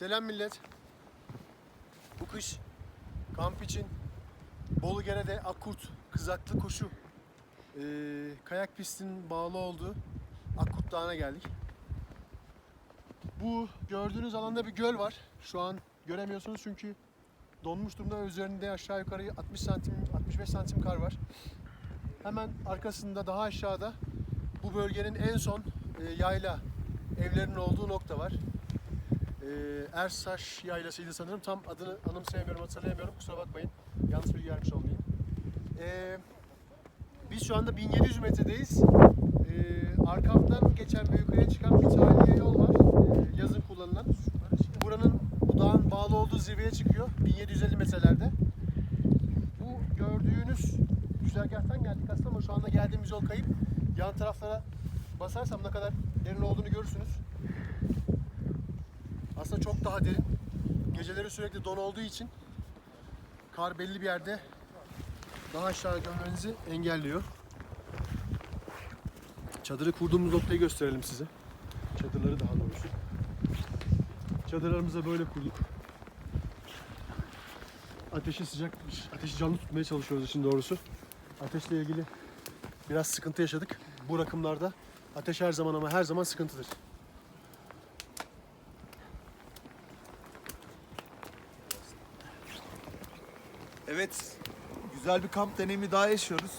Selam millet. Bu kış kamp için Bolu Gere'de Akkurt kızaklı koşu ee, kayak pistinin bağlı olduğu Akkurt Dağı'na geldik. Bu gördüğünüz alanda bir göl var. Şu an göremiyorsunuz çünkü donmuş durumda üzerinde aşağı yukarı 60 santim 65 santim kar var. Hemen arkasında daha aşağıda bu bölgenin en son e, yayla evlerinin olduğu nokta var. E, Ersaş yaylasıydı sanırım. Tam adını anımsayamıyorum, hatırlayamıyorum. Kusura bakmayın. Yanlış bilgi vermiş olmayayım. E, biz şu anda 1700 metredeyiz. E, arkamdan geçen ve yukarıya çıkan bir tarihi yol var. E, yazın kullanılan. Buranın bu dağın bağlı olduğu zirveye çıkıyor. 1750 metrelerde. Bu gördüğünüz güzergahtan geldik aslında ama şu anda geldiğimiz yol kayıp. Yan taraflara basarsam ne kadar derin olduğunu görürsünüz. Aslında çok daha derin. Geceleri sürekli don olduğu için kar belli bir yerde daha aşağı görmenizi engelliyor. Çadırı kurduğumuz noktayı gösterelim size. Çadırları daha doğrusu. Çadırlarımızı da böyle kurduk. Ateşi sıcak, ateşi canlı tutmaya çalışıyoruz için doğrusu. Ateşle ilgili biraz sıkıntı yaşadık. Bu rakımlarda ateş her zaman ama her zaman sıkıntıdır. Evet, güzel bir kamp deneyimi daha yaşıyoruz.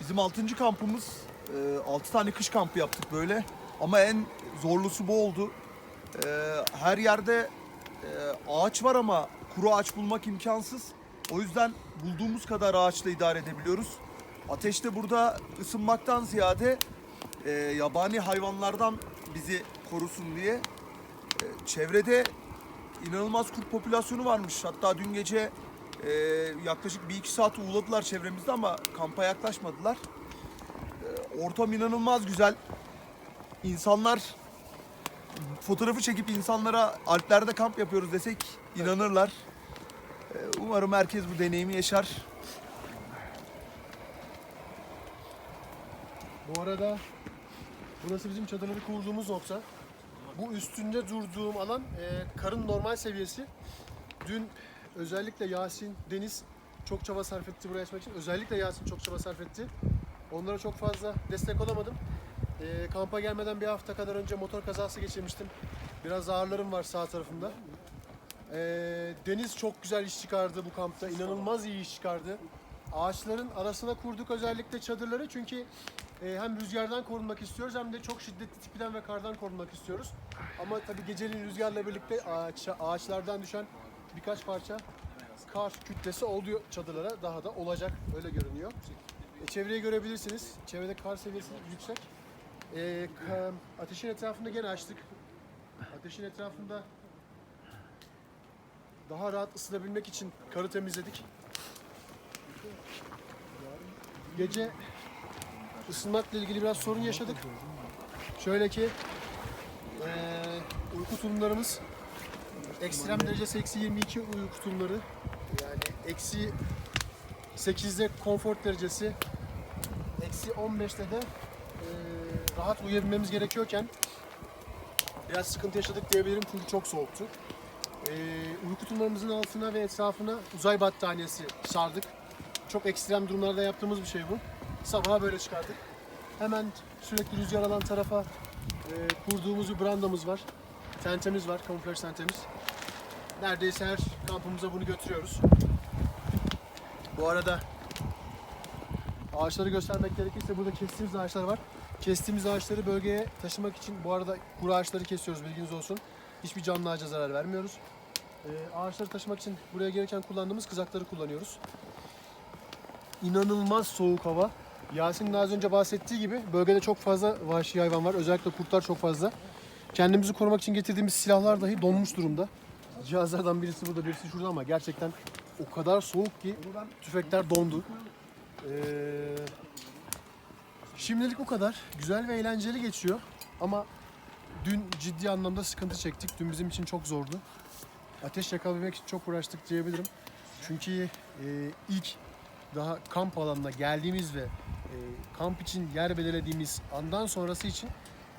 Bizim 6. kampımız, 6 tane kış kampı yaptık böyle. Ama en zorlusu bu oldu. E, Her yerde e, ağaç var ama kuru ağaç bulmak imkansız. O yüzden bulduğumuz kadar ağaçla idare edebiliyoruz. Ateş de burada ısınmaktan ziyade e, yabani hayvanlardan bizi korusun diye. E, Çevrede inanılmaz kurt popülasyonu varmış. Hatta dün gece ee, yaklaşık bir iki saat uğuladılar çevremizde ama kampa yaklaşmadılar. Ee, ortam inanılmaz güzel. İnsanlar fotoğrafı çekip insanlara Alplerde kamp yapıyoruz desek inanırlar. Ee, umarım herkes bu deneyimi yaşar. Bu arada burası bizim çadırları kurduğumuz nokta. Bu üstünde durduğum alan e, karın normal seviyesi. Dün özellikle Yasin, Deniz çok çaba sarf etti buraya açmak için. Özellikle Yasin çok çaba sarf etti. Onlara çok fazla destek olamadım. E, kampa gelmeden bir hafta kadar önce motor kazası geçirmiştim. Biraz ağrılarım var sağ tarafımda. E, Deniz çok güzel iş çıkardı bu kampta. İnanılmaz iyi iş çıkardı. Ağaçların arasına kurduk özellikle çadırları çünkü e, hem rüzgardan korunmak istiyoruz hem de çok şiddetli tipiden ve kardan korunmak istiyoruz. Ama tabii geceliğin rüzgarla birlikte ağaç, ağaçlardan düşen birkaç parça kar kütlesi oluyor çadırlara daha da olacak öyle görünüyor. E, çevreyi görebilirsiniz. Çevrede kar seviyesi yüksek. E, ateşin etrafında gene açtık. Ateşin etrafında daha rahat ısınabilmek için karı temizledik. Gece ısınmakla ilgili biraz sorun yaşadık. Şöyle ki eee uyku tulumlarımız ekstrem derecesi eksi 22 uyku tulumları yani eksi 8'de konfor derecesi eksi 15'te de eee, rahat uyuyabilmemiz gerekiyorken biraz sıkıntı yaşadık diyebilirim çünkü çok soğuktu. Eee uyku tulumlarımızın altına ve etrafına uzay battaniyesi sardık. Çok ekstrem durumlarda yaptığımız bir şey bu. Sabaha böyle çıkardık. Hemen sürekli rüzgar alan tarafa e, kurduğumuz bir brandamız var. Tentemiz var, kamuflaj tentemiz. Neredeyse her kampımıza bunu götürüyoruz. Bu arada ağaçları göstermek gerekirse burada kestiğimiz ağaçlar var. Kestiğimiz ağaçları bölgeye taşımak için bu arada kuru ağaçları kesiyoruz bilginiz olsun. Hiçbir canlı ağaca zarar vermiyoruz. E, ağaçları taşımak için buraya gelirken kullandığımız kızakları kullanıyoruz inanılmaz soğuk hava. Yasin'in az önce bahsettiği gibi bölgede çok fazla vahşi hayvan var. Özellikle kurtlar çok fazla. Kendimizi korumak için getirdiğimiz silahlar dahi donmuş durumda. Cihazlardan birisi burada, birisi şurada ama gerçekten o kadar soğuk ki tüfekler dondu. Ee, şimdilik bu kadar. Güzel ve eğlenceli geçiyor. Ama dün ciddi anlamda sıkıntı çektik. Dün bizim için çok zordu. Ateş yakalamak için çok uğraştık diyebilirim. Çünkü e, ilk daha kamp alanına geldiğimiz ve e, kamp için yer belirlediğimiz andan sonrası için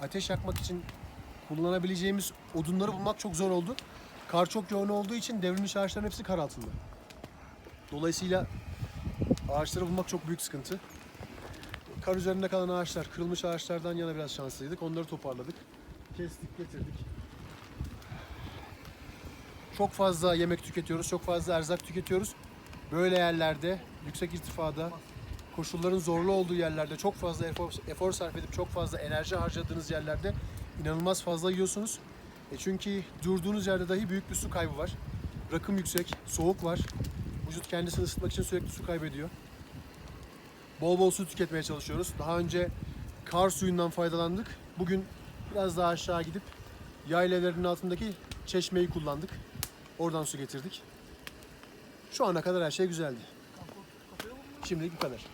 ateş yakmak için kullanabileceğimiz odunları bulmak çok zor oldu. Kar çok yoğun olduğu için devrilmiş ağaçların hepsi kar altında. Dolayısıyla ağaçları bulmak çok büyük sıkıntı. Kar üzerinde kalan ağaçlar, kırılmış ağaçlardan yana biraz şanslıydık. Onları toparladık. Kestik, getirdik. Çok fazla yemek tüketiyoruz, çok fazla erzak tüketiyoruz. Böyle yerlerde, yüksek irtifada, koşulların zorlu olduğu yerlerde çok fazla efor, efor sarf edip çok fazla enerji harcadığınız yerlerde inanılmaz fazla yiyorsunuz. E çünkü durduğunuz yerde dahi büyük bir su kaybı var. Rakım yüksek, soğuk var. Vücut kendisini ısıtmak için sürekli su kaybediyor. Bol bol su tüketmeye çalışıyoruz. Daha önce kar suyundan faydalandık. Bugün biraz daha aşağı gidip yaylaların altındaki çeşmeyi kullandık. Oradan su getirdik. Şu ana kadar her şey güzeldi. Şimdilik bu kadar.